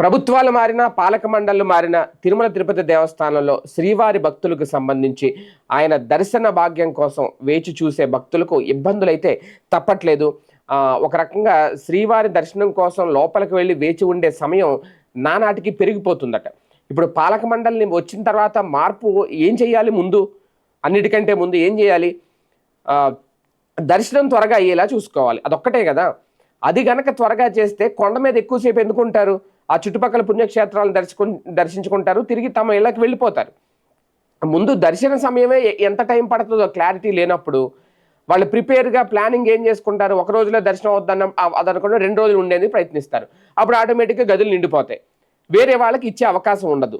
ప్రభుత్వాలు మారిన పాలక మండళ్ళు మారిన తిరుమల తిరుపతి దేవస్థానంలో శ్రీవారి భక్తులకు సంబంధించి ఆయన దర్శన భాగ్యం కోసం వేచి చూసే భక్తులకు ఇబ్బందులైతే తప్పట్లేదు. ఒక రకంగా శ్రీవారి దర్శనం కోసం లోపలికి వెళ్ళి వేచి ఉండే సమయం నానాటికి పెరిగిపోతుందట. ఇప్పుడు పాలక మండలిని వచ్చిన తర్వాత మార్పు ఏం చేయాలి ముందు? అన్నిటికంటే ముందు ఏం చేయాలి? దర్శనం త్వరగా అయ్యేలా చూసుకోవాలి. అదొక్కటే కదా. అది గనక త్వరగా చేస్తే కొండ మీద ఎక్కువసేపు ఎందుకుంటారు? ఆ చుట్టుపక్కల పుణ్యక్షేత్రాలను దర్శకు దర్శించుకుంటారు. తిరిగి తమ ఇళ్ళకి వెళ్ళిపోతారు. ముందు దర్శన సమయమే ఎంత టైం పడుతుందో క్లారిటీ లేనప్పుడు వాళ్ళు ప్రిపేర్గా ప్లానింగ్ ఏం చేసుకుంటారు? ఒక రోజులో దర్శనం అవుద్దన్న అదనకుండా రెండు రోజులు ఉండేది ప్రయత్నిస్తారు. అప్పుడు ఆటోమేటిక్గా గదులు నిండిపోతాయి. వేరే వాళ్ళకి ఇచ్చే అవకాశం ఉండదు.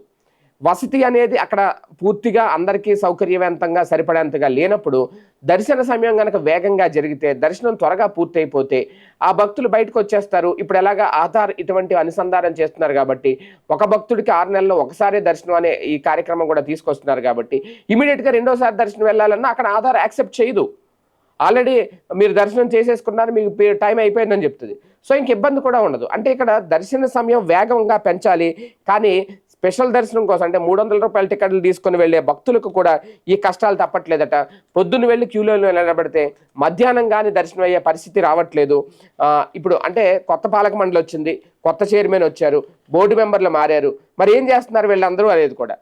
వసతి అనేది అక్కడ పూర్తిగా అందరికీ సౌకర్యవంతంగా సరిపడేంతగా లేనప్పుడు దర్శన సమయం కనుక వేగంగా జరిగితే దర్శనం త్వరగా పూర్తయిపోతే ఆ భక్తులు బయటకు వచ్చేస్తారు. ఇప్పుడు ఎలాగా ఆధార్ ఇటువంటి అనుసంధానం చేస్తున్నారు కాబట్టి ఒక భక్తుడికి ఆరు నెలల్లో ఒకసారి దర్శనం అనే ఈ కార్యక్రమం కూడా తీసుకొస్తున్నారు కాబట్టి ఇమీడియట్గా రెండోసారి దర్శనం వెళ్ళాలన్నా అక్కడ ఆధార్ యాక్సెప్ట్ చేయదు. ఆల్రెడీ మీరు దర్శనం చేసేసుకున్నారు మీకు టైం అయిపోయిందని చెప్తుంది. సో ఇంక ఇబ్బంది కూడా ఉండదు. అంటే ఇక్కడ దర్శన సమయం వేగంగా పెంచాలి. కానీ స్పెషల్ దర్శనం కోసం అంటే మూడు వందల రూపాయల టికెట్లు తీసుకొని వెళ్ళే భక్తులకు కూడా ఈ కష్టాలు తప్పట్లేదట. పొద్దున్న వెళ్ళి క్యూలో నిలబడితే మధ్యాహ్నం కానీ దర్శనం అయ్యే పరిస్థితి రావట్లేదు. ఇప్పుడు అంటే కొత్త పాలక మండలి వచ్చింది కొత్త చైర్మన్ వచ్చారు బోర్డు మెంబర్లు మారారు. మరి ఏం చేస్తున్నారు వీళ్ళందరూ అనేది కూడా?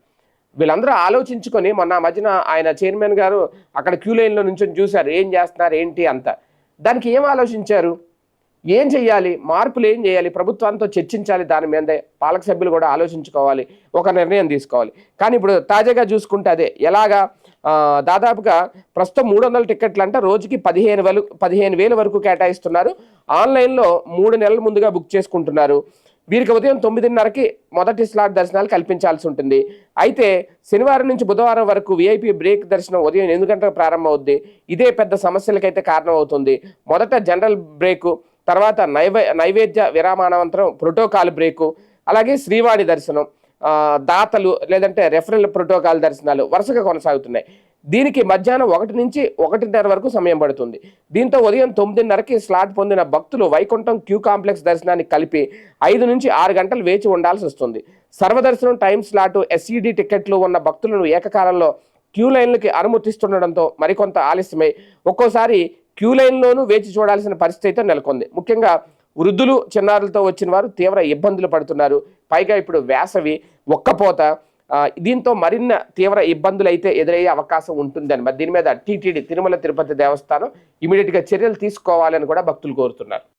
వీళ్ళందరూ ఆలోచించుకొని మొన్న మధ్యన ఆయన చైర్మన్ గారు అక్కడ క్యూ లైన్లో నుంచి చూశారు ఏం చేస్తున్నారు ఏంటి అంత. దానికి ఏం ఆలోచించారు? ఏం చేయాలి మార్పులు ఏం చేయాలి ప్రభుత్వంతో చర్చించాలి దాని మీదే. పాలక సభ్యులు కూడా ఆలోచించుకోవాలి ఒక నిర్ణయం తీసుకోవాలి. కానీ ఇప్పుడు తాజాగా చూసుకుంటే అదే. ఎలాగా? దాదాపుగా ప్రస్తుతం మూడు వందల టికెట్లు అంటే రోజుకి పదిహేను వేలు పదిహేను వేల వరకు కేటాయిస్తున్నారు. ఆన్లైన్లో మూడు నెలల ముందుగా బుక్ చేసుకుంటున్నారు. వీరికి ఉదయం తొమ్మిదిన్నరకి మొదటి స్లాట్ దర్శనాలు కల్పించాల్సి ఉంటుంది. అయితే శనివారం నుంచి బుధవారం వరకు వీఐపీ బ్రేక్ దర్శనం ఉదయం ఎనిమిది గంటలకు ప్రారంభమవుద్ది. ఇదే పెద్ద సమస్యలకైతే కారణమవుతుంది. మొదట జనరల్ బ్రేకు తర్వాత నైవే నైవేద్య విరామానంతరం ప్రోటోకాల్ బ్రేకు అలాగే శ్రీవాణి దర్శనం దాతలు లేదంటే రెఫరల్ ప్రోటోకాల్ దర్శనాలు వరుసగా కొనసాగుతున్నాయి. దీనికి మధ్యాహ్నం ఒకటి నుంచి ఒకటిన్నర వరకు సమయం పడుతుంది. దీంతో ఉదయం తొమ్మిదిన్నరకి స్లాట్ పొందిన భక్తులు వైకుంఠం క్యూ కాంప్లెక్స్ దర్శనాన్ని కలిపి ఐదు నుంచి ఆరు గంటలు వేచి ఉండాల్సి వస్తుంది. సర్వదర్శనం టైం స్లాట్ ఎస్ఈడి టికెట్లు ఉన్న భక్తులను ఏకకాలంలో క్యూ లైన్లకి అనుమతిస్తుండడంతో మరికొంత ఆలస్యమై ఒక్కోసారి క్యూ లైన్లోనూ వేచి చూడాల్సిన పరిస్థితి అయితే నెలకొంది. ముఖ్యంగా వృద్ధులు చిన్నారులతో వచ్చిన వారు తీవ్ర ఇబ్బందులు పడుతున్నారు. పైగా ఇప్పుడు వేసవి ఒక్కపోత దీంతో మరిన్న తీవ్ర ఇబ్బందులు అయితే ఎదురయ్యే అవకాశం ఉంటుందని. మరి దీని మీద టీటీడీ తిరుమల తిరుపతి దేవస్థానం ఇమీడియట్గా చర్యలు తీసుకోవాలని కూడా భక్తులు కోరుతున్నారు.